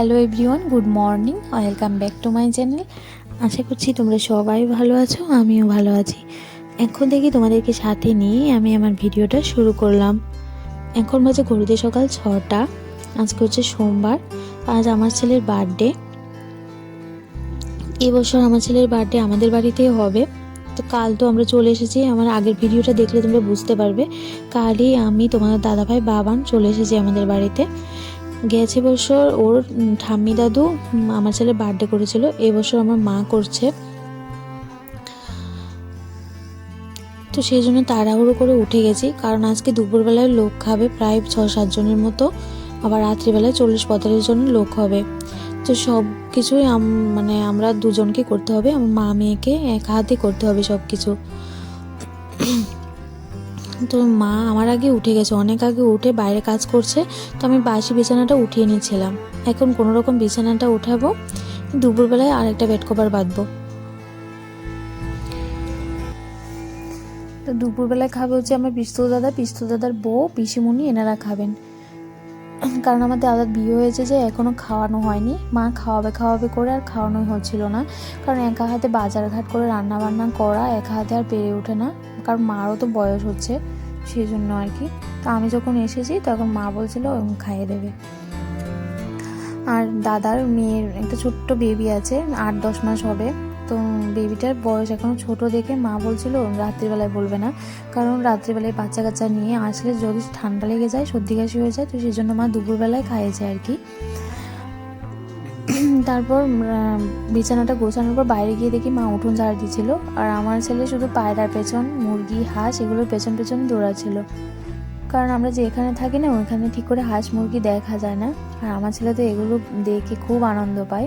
Hello everyone, good morning, welcome back to my channel. আশা করছি তোমরা সবাই ভালো আছো, আমিও ভালো আছি। এখন থেকে তোমাদেরকে সাথে নিয়ে আমি আমার ভিডিওটা শুরু করলাম। এখন বাজে ঘড়িতে সকাল ছটা, আজকে হচ্ছে সোমবার, আজ আমার ছেলের বার্থডে। এবছর আমার ছেলের বার্থডে আমাদের বাড়িতেই হবে। তো কাল তো আমরা চলে এসেছি, আমার আগের ভিডিওটা দেখলে তোমরা বুঝতে পারবে। কালই আমি তোমাদের দাদাভাই বাবান চলে এসেছি আমাদের বাড়িতে। গেছে বছর ওর ঠাম্মি দাদু আমার ছেলে বার্থডে করেছিল এবছর আমার মা করছে। তো সেই জন্য তাড়াহুড়ো করে উঠে গেছি, কারণ আজকে দুপুরবেলায় লোক খাবে প্রায় ছ সাতজনের মতো, আবার রাত্রিবেলায় চল্লিশ পঁয়তাল্লিশ জন লোক হবে। তো সব কিছুই মানে আমরা দুজনকে করতে হবে, আমার মা, মেয়েকে এক হাতে করতে হবে সব কিছু তো মা আমার আগে উঠে গেছে, অনেক আগে উঠে বাইরে কাজ করছে, তো আমি বাসি বিছানাটা উঠিয়ে নিয়েছিলাম। এখন কোনো রকম বিছানাটা উঠাবো, দুপুরবেলায় আরেকটা বেড কভার বাঁধবো। তো দুপুরবেলায় খাবে হচ্ছে আমার পিস্তল দাদা, পিস্তল দাদার বউ, পিসিমণি এনারা খাবেন। কারণ আমার দাদার বিয়ে হয়েছে যে এখনও খাওয়ানো হয়নি। মা খাওয়াবে খাওয়াবে করে আর খাওয়ানোই হচ্ছিল না। কারণ একা হাতে বাজার ঘাট করে রান্না বান্না করা, একা হাতে আর পেরে ওঠে না। কারণ মারও তো বয়স হচ্ছে সেই জন্য আর কি। তো আমি যখন এসেছি তখন মা বলছিল "উম, খাইয়ে দেবে। আর দাদার মেয়ের একটা ছোট্ট বেবি আছে আট দশ মাস হবে। তো বেবিটার বয়স এখনও ছোট দেখে মা বলছিল রাত্রিবেলায় বলবে না। কারণ রাত্রিবেলায় বাচ্চা কাচ্চা নিয়ে আসলে যদি ঠান্ডা লেগে যায় সর্দি কাশি হয়ে যায় তো সেই জন্য মা দুপুরবেলায় খাইয়েছে আর কি। তারপর বিছানাটা গোছানোর পর বাইরে গিয়ে দেখি মা উঠোন ঝাড় দিছিল। আর আমার ছেলে শুধু পায়রার পেছন, মুরগি, হাঁস, এগুলোর পেছন পেছন দৌড়াচ্ছিল। কারণ আমরা যেখানে থাকি না, ওইখানে ঠিক করে হাঁস, মুরগি দেখা যায় না। আর আমার ছেলে তো এগুলো দেখে খুব আনন্দ পায়।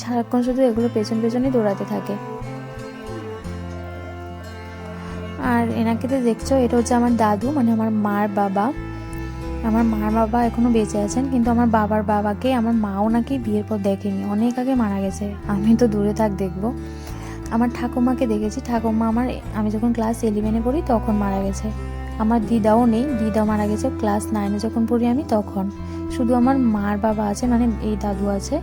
সারাক্ষণ শুধু এগুলো পেছন পেছনই দৌড়াতে থাকে। আর এনাকে তো দেখছ, এটা হচ্ছে আমার দাদু মানে আমার মার বাবা। আমার মার বাবা এখনও বেঁচে আছেন, কিন্তু আমার বাবার বাবাকে, আমার মাও নাকি বিয়ের পর দেখেনি, অনেক আগে মারা গেছে। আমি তো দূরে থাক দেখব। আমার ঠাকুমাকে দেখেছি, ঠাকুমা আমার, আমি যখন ক্লাস ইলেভেনে পড়ি তখন মারা গেছে। আমার দিদাও নেই, দিদা মারা গেছে ক্লাস নাইনে যখন পড়ি আমি তখন। শুধু আমার মার বাবা আছে মানে এই দাদু আছে।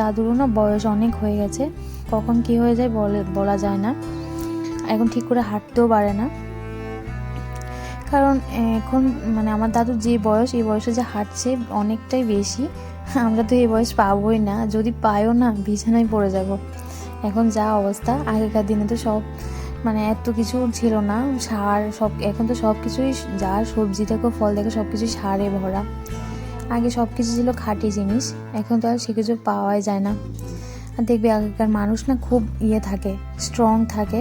দাদুরও না বয়স অনেক হয়ে গেছে। কখন কি হয়ে যায় বলে, বলা যায় না। এখন ঠিক করে হাঁটতেও পারে না। কারণ এখন মানে আমার দাদুর যে বয়স, এই বয়সে যে হাঁটছে অনেকটাই বেশি, আমরা তো এই বয়স পাবোই না। যদি পাইও না, বিছানায় পড়ে যাব। এখন যা অবস্থা, আগেকার দিনে তো সব মানে এত কিছু ছিল না। সার সব, এখন তো সব কিছুই যা সবজি থেকে ফল থেকে সব কিছুই সারে ভরা। আগে সব কিছু ছিল খাঁটি জিনিস, এখন তো আর সে কিছু পাওয়াই যায় না। আর দেখবে আগেকার মানুষ না খুব ইয়ে থাকে স্ট্রং থাকে।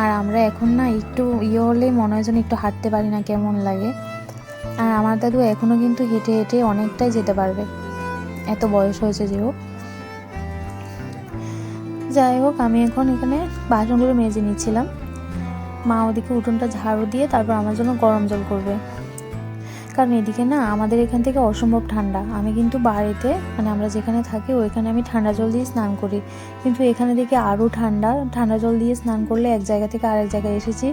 আর আমরা এখন না একটু ইয়ে হলেই মনে হয় যেন একটু হাঁটতে পারি না, কেমন লাগে। আর আমার দাদু এখনও কিন্তু হেঁটে হেঁটে অনেকটাই যেতে পারবে। এত বয়স হয়েছে যে হোক যাই হোক, আমি এখন এখানে বাসনগুলো মেজে নিচ্ছিলাম। মা ওদিকে উঠোনটা ঝাড়ু দিয়ে তারপর আমার জন্য গরম জল করবে। কারণ এদিকে না আমাদের এখান থেকে অসম্ভব ঠান্ডা। আমি কিন্তু বাড়িতে মানে আমরা যেখানে থাকি ওইখানে আমি ঠান্ডা জল দিয়ে স্নান করি। কিন্তু এখানে দেখি আরও ঠান্ডা। ঠান্ডা জল দিয়ে স্নান করলে এক জায়গা থেকে আরেক জায়গায় এসেছি।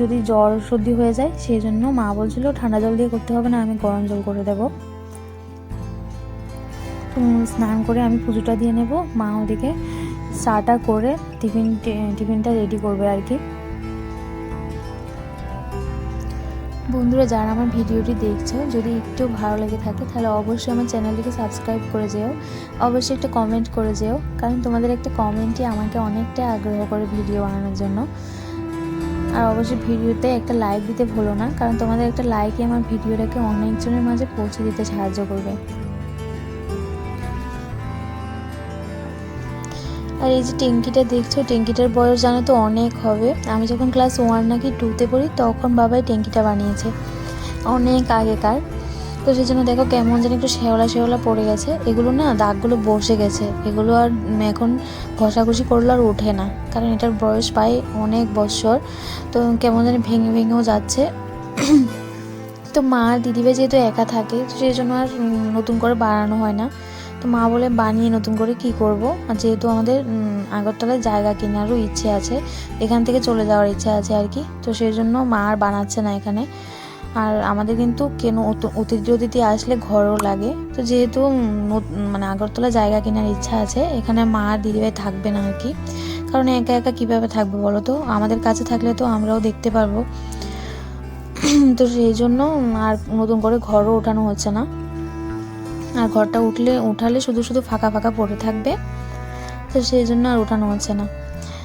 যদি জ্বর সর্দি হয়ে যায় সেই জন্য মা বলছিল, ঠান্ডা জল দিয়ে করতে হবে না, আমি গরম জল করে দেবো। স্নান করে আমি পুজোটা দিয়ে নেব। মা ওদিকে চাটা করে টিফিন, টিফিনটা রেডি করবে আর কি। বন্ধুরা, যারা আমার ভিডিওটি দেখছ, যদি একটু ভালো লেগে থাকে, তাহলে অবশ্যই আমার চ্যানেলটিকে সাবস্ক্রাইব করে যেও। অবশ্যই একটা কমেন্ট করে যেও, কারণ তোমাদের একটা কমেন্টই আমাকে অনেকটাই আগ্রহ করে ভিডিও বানানোর জন্য। আর অবশ্যই ভিডিওতে একটা লাইক দিতে ভুলো না, কারণ তোমাদের একটা লাইকই আমার ভিডিওটাকে অনেকজনের মাঝে পৌঁছে দিতে সাহায্য করবে। আর এই যে ট্যাঙ্কিটা দেখছ ট্যাঙ্কিটার বয়স জানো তো অনেক হবে। আমি যখন ক্লাস ওয়ান নাকি টুতে পড়ি, তখন বাবাই ট্যাঙ্কিটা বানিয়েছে। অনেক আগেকার। তো সেই জন্য দেখো কেমন যেন একটু শেওলা শেওলা পড়ে গেছে। এগুলো না দাগগুলো বসে গেছে। এগুলো আর এখন ঘষাঘষি করলে আর ওঠে না। কারণ এটার বয়স প্রায় অনেক বছর। তো কেমন যেন ভেঙে ভেঙেও যাচ্ছে। তো মা আর দিদিভাই যেহেতু একা থাকে সেই জন্য আর নতুন করে বানানো হয় না। তো মা বলে, বানিয়ে নতুন করে কি করব? আর যেহেতু আমাদের আগরতলায় জায়গা কেনারও ইচ্ছে আছে, এখান থেকে চলে যাওয়ার ইচ্ছে আছে আর কি। তো সেই জন্য মা আর বানাচ্ছে না এখানে। আর আমাদের কিন্তু কেন অত- অতিথি অতিথি আসলে ঘরও লাগে। তো যেহেতু মানে আগরতলা জায়গা কেনার ইচ্ছা আছে, এখানে মা আর দিদিভাই থাকবে না আর কি। কারণ একা একা কীভাবে থাকবে বলো তো? আমাদের কাছে থাকলে তো আমরাও দেখতে পারব। তো সেই জন্য আর নতুন করে ঘরও ওঠানো হচ্ছে না। আর ঘরটা উঠলে, উঠালে শুধু শুধু ফাঁকা ফাঁকা পড়ে থাকবে। তো সেই জন্য আর ওঠানো হচ্ছে না।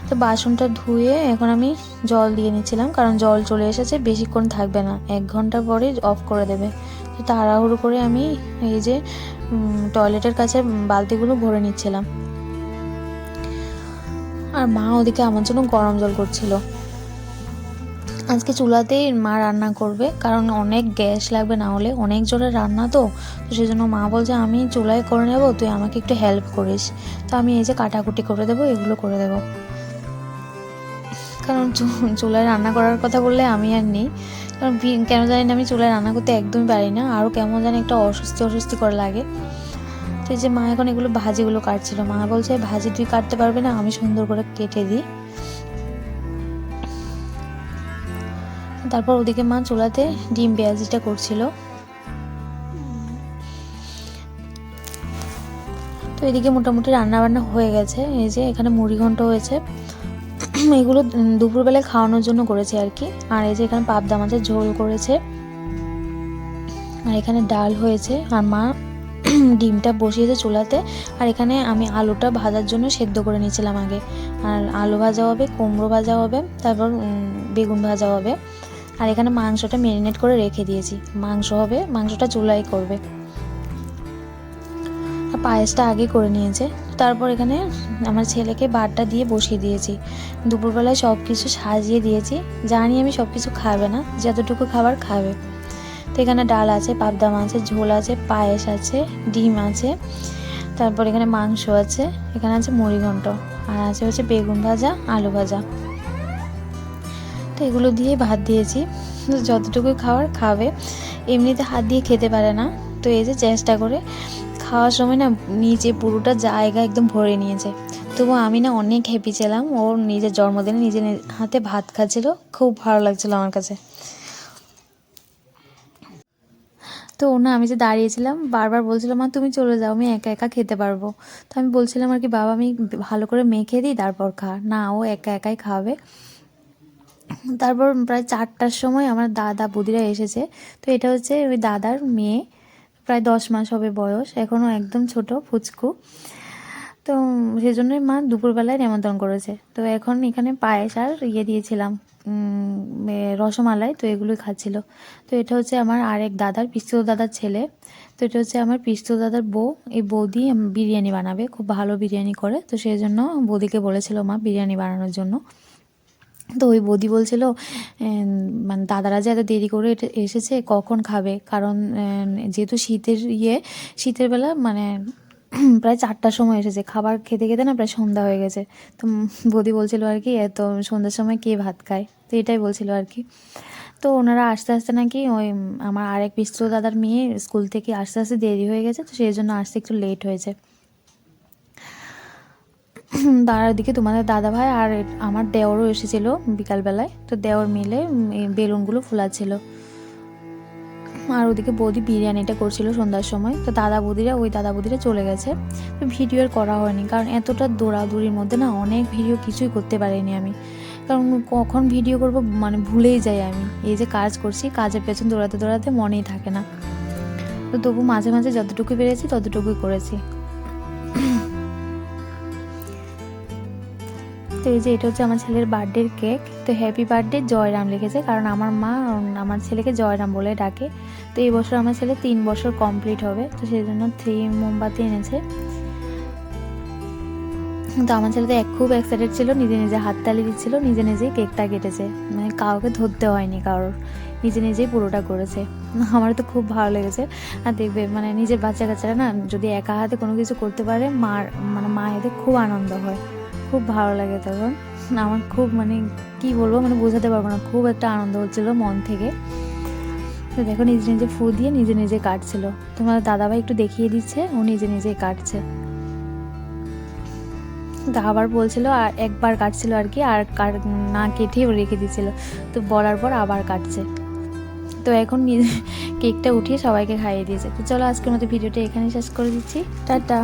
তো বাসনটা ধুয়ে এখন আমি জল দিয়ে নিচ্ছিলাম, কারণ জল চলে এসেছে, বেশিক্ষণ থাকবে না। এক ঘণ্টা পরে অফ করে দেবে। তো তাড়াহুড়ো করে আমি এই যে টয়লেটের কাছে বালতিগুলো ভরে নিচ্ছিলাম। আর মা ওদিকে আমার জন্য গরম জল করছিল। আজকে চুলাতেই মা রান্না করবে, কারণ অনেক গ্যাস লাগবে না হলে, অনেক জোরে রান্না তো তো সেই জন্য মা বলছে, আমি চুলায় করে নেব, তুই আমাকে একটু হেল্প করিস। তো আমি এই যে কাটাকুটি করে দেবো, এগুলো করে দেবো। কারণ চুলায় রান্না করার কথা বললে আমি আর নেই। কারণ কেন জানি না, আমি চুলায় রান্না করতে একদমই পারি না, আরও কেমন জানি একটা অস্বস্তি অস্বস্তি করে লাগে। তো যে মা এখন এগুলো ভাজিগুলো কাটছিল, মা বলছে, ভাজি তুই কাটতে পারবি না, আমি সুন্দর করে কেটে দিই। তারপর ওদিকে মা চুলাতে ডিম পেঁয়াজিটা করছিল। তো এদিকে মোটামুটি রান্না বান্না হয়ে গেছে। এই যে এখানে মুড়ি ঘন্ট হয়েছে। এগুলো দুপুরবেলায় খাওয়ানোর জন্য করেছে আর কি। আর এই যে এখানে পাবদা মাছের ঝোল করেছে। আর এখানে ডাল হয়েছে। আর মা ডিমটা বসিয়েছে চুলাতে। আর এখানে আমি আলুটা ভাজার জন্য সেদ্ধ করে নিয়েছিলাম আগে। আর আলু ভাজা হবে, কুমড়ো ভাজা হবে, তারপর বেগুন ভাজা হবে। আর এখানে মাংসটা ম্যারিনেট করে রেখে দিয়েছি। মাংস হবে, মাংসটা চুলাই করবে। পায়েসটা আগে করে নিয়েছে। তারপর এখানে আমার ছেলেকে ভাতটা দিয়ে বসিয়ে দিয়েছি। দুপুরবেলায় সব কিছু সাজিয়ে দিয়েছি। জানি আমি সব কিছু খাবে না, যতটুকু খাবার খাবে। তো এখানে ডাল আছে, পাবদা মাছের ঝোল আছে, পায়েস আছে, ডিম আছে। তারপর এখানে মাংস আছে, এখানে আছে মুড়িঘণ্ট। আর আছে হচ্ছে বেগুন ভাজা, আলু ভাজা। তো এগুলো দিয়ে ভাত দিয়েছি। যতটুকু খাবার খাবে। এমনিতে হাত দিয়ে খেতে পারে না। তো এই যে চেষ্টা করে খাওয়ার সময় না নিচে পুরোটা জায়গা একদম ভরে নিয়েছে। তবু আমি না অনেক হ্যাপি ছিলাম। ওর নিজের জন্মদিনে নিজের হাতে ভাত খাচ্ছিল। খুব ভালো লাগছিল আমার কাছে। তো না আমি যে দাঁড়িয়েছিলাম, বারবার বলছিলাম মা, তুমি চলে যাও, আমি একা একা খেতে পারব। তো আমি বলছিলাম আর কি, বাবা, আমি ভালো করে মেখে দিই, তারপর খা। না, ও একা একাই খাবে। তারপর প্রায় চারটার সময় আমার দাদা বুদিরা এসেছে। তো এটা হচ্ছে ওই দাদার মেয়ে, প্রায় দশ মাস হবে বয়স এখনও একদম ছোট, ফুচকু। তো সেই জন্যই মা দুপুরবেলায় নেমন্ত্রণ করেছে। তো এখন এখানে পায়েস আর ইয়ে দিয়েছিলাম রসমালাই, তো এগুলোই খাচ্ছিল। তো এটা হচ্ছে আমার আরেক দাদার পিস্তু দাদার ছেলে। তো এটা হচ্ছে আমার পিস্তু দাদার বউ। এই বৌদি বিরিয়ানি বানাবে, খুব ভালো বিরিয়ানি করে। তো সেই জন্য বৌদিকে বলেছিল মা বিরিয়ানি বানানোর জন্য। তো ওই বৌদি বলছিল মানে দাদারা যে এত দেরি করে এসেছে, কখন খাবে? কারণ যেহেতু শীতের ইয়ে শীতের বেলা মানে প্রায় চারটার সময় এসেছে। খাবার খেতে খেতে না প্রায় সন্ধ্যা হয়ে গেছে। তো বৌদি বলছিল আর কি, এত সন্ধ্যার সময় কে ভাত খায়? তো এটাই বলছিল আর কি। তো ওনারা আস্তে আস্তে নাকি ওই আমার আরেক পিস্তু দাদার মেয়ে স্কুল থেকে আস্তে আস্তে দেরি হয়ে গেছে, তো সেই জন্য আসতে একটু লেট হয়েছে। তার দিকে তোমাদের দাদা ভাই আর আমার দেওরও এসেছিল বিকালবেলায়। তো দেওর মিলে বেলুনগুলো ফুলাচ্ছিল। আর ওদিকে বৌদি বিরিয়ানিটা করছিল সন্ধ্যার সময়। তো দাদা বৌদিরা, ওই দাদা বৌদিরা চলে গেছে। তো ভিডিও আর করা হয়নি, কারণ এতটা দৌড়াদৌড়ির মধ্যে না অনেক ভিডিও কিছুই করতে পারিনি আমি। কারণ কখন ভিডিও করব মানে ভুলেই যাই আমি। এই যে কাজ করছি, কাজের পেছন দৌড়াতে দৌড়াতে মনেই থাকে না। তো তবু মাঝে মাঝে যতটুকু পেরেছি ততটুকুই করেছি। তো এই যে এটা হচ্ছে আমার ছেলের বার্থডের কেক তো হ্যাপি বার্থডে জয়রাম লিখেছে, কারণ আমার মা, আমার ছেলেকে জয়রাম বলে ডাকে। তো এই বছর আমার ছেলে তিন বছর কমপ্লিট হবে, তো সেই জন্য থ্রি মোমবাতি এনেছে। তো আমার ছেলে তো এক খুব এক্সাইটেড ছিল, নিজে নিজে হাততালি দিচ্ছিল, নিজে নিজেই কেকটা কেটেছে। মানে কাউকে ধরতে হয়নি কারোর, নিজে নিজেই পুরোটা করেছে। আমার তো খুব ভালো লেগেছে। আর দেখবে মানে নিজের বাচ্চা কাচ্চারা না, যদি একা হাতে কোনো কিছু করতে পারে, মার মানে মায়েদের খুব আনন্দ হয়। খুব ভালো লাগে তখন। আমার খুব মানে কি বলব মানে বোঝাতে পারব না, খুব একটা আনন্দ হচ্ছিল মন থেকে। তো দেখো নিজে নিজে ফু দিয়ে নিজে নিজে কাটছিল। তোমার দাদাভাই একটু দেখিয়ে দিচ্ছে, ও নিজে নিজেই কাটছে। তো আবার বলছিল, আর একবার কাটছিল আর কি, আর না কেটে রেখে দিচ্ছিল। তো বলার পর আবার কাটছে। তো এখন নিজে কেকটা উঠিয়ে সবাইকে খাইয়ে দিয়েছে। তো চলো আজকের মতো ভিডিওটা এখানেই শেষ করে দিচ্ছি। টাটা।